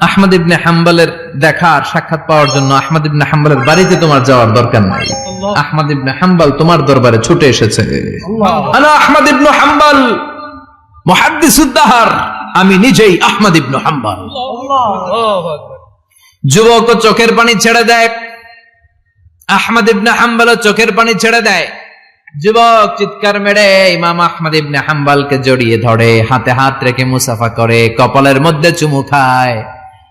আহমদ ইবনে হাম্বালের দেখা আর সাক্ষাৎ পাওয়ার জন্য আহমদ ইবনে হাম্বালের বাড়িতে তোমার যাওয়ার দরকার নাই। আহমদ ইবনে হাম্বাল তোমার দরবারে ছুটে এসেছে। আহমদ ইবনে হাম্বাল মুহাদ্দিসুদ্দাহার আমি নিজেই আহমদ ইবনে হাম্বাল। যুবক ও চোখের পানি ছেড়ে দেয়। আহমদ ইবনে হাম্বাল চোখের পানি ছেড়ে দেয়। যুবক চিৎকার মেরে ইমাম আহমদ ইবনে হাম্বালকে জড়িয়ে ধরে হাতে হাত রেখে মুসাফা করে কপালের মধ্যে চুমু খায়।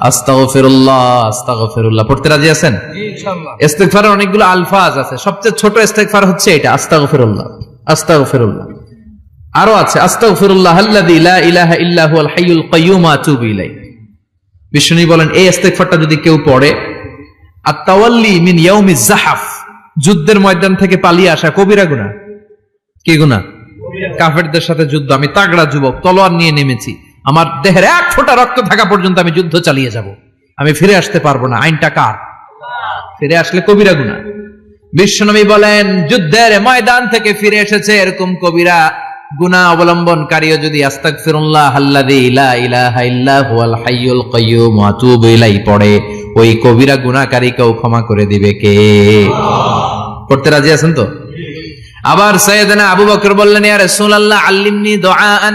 আস্তাগফিরুল্লাহ আস্তাগফিরুল্লাহ। পড়তে রাজি আছেন? ইস্তেগফারের অনেকগুলো আলফাজ আছে। সবচেয়ে ছোট ইস্তেগফার হচ্ছে এটা আস্তাগফিরুল্লাহ আস্তাগফিরুল্লাহ। আরও আছে আস্তাগফিরুল্লাহ আল্লাযী লা ইলাহা ইল্লা হুয়াল হাইয়ুল কাইয়্যুম আতুবু ইলাইহি। বিষ্ণু বলেন এই ইস্তেগফারটা যদি কেউ পড়ে আত-তাওয়াল্লি মিন ইয়াউমিজ জাহাফ যুদ্ধের ময়দান থেকে পালিয়ে আসা কবিরা গুনাহ। কি গুনাহ। কাফেরদের সাথে যুদ্ধ। আমি তাগড়া যুবক তলোয়ার নিয়ে নেমেছি। আমার দেহের এক ফোঁটা রক্ত থাকা পর্যন্ত আমি যুদ্ধ চালিয়ে যাব। আমি ফিরে আসতে পারব না। আইনটা কার? ফিরে আসলে কবিরা গুনা বিশ্বনবী বলেন, যুদ্ধের ময়দান থেকে ফিরে এসেছে এরকম কবিরা গুনা অবলম্বনকারীও যদি আস্তাক ফিরুল্লাহ ইলাইহি পড়ে, ওই কবিরা গুনাহকারীকেও ক্ষমা করে দিবে কে? করতে রাজি আছেন তো? আবার সৈয়দনা আবু বকর বললেন, ইয়া রাসূলুল্লাহ, আল্লিমনি দুআআন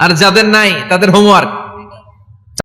আর যাদের নাই তাদের হোমওয়ার্ক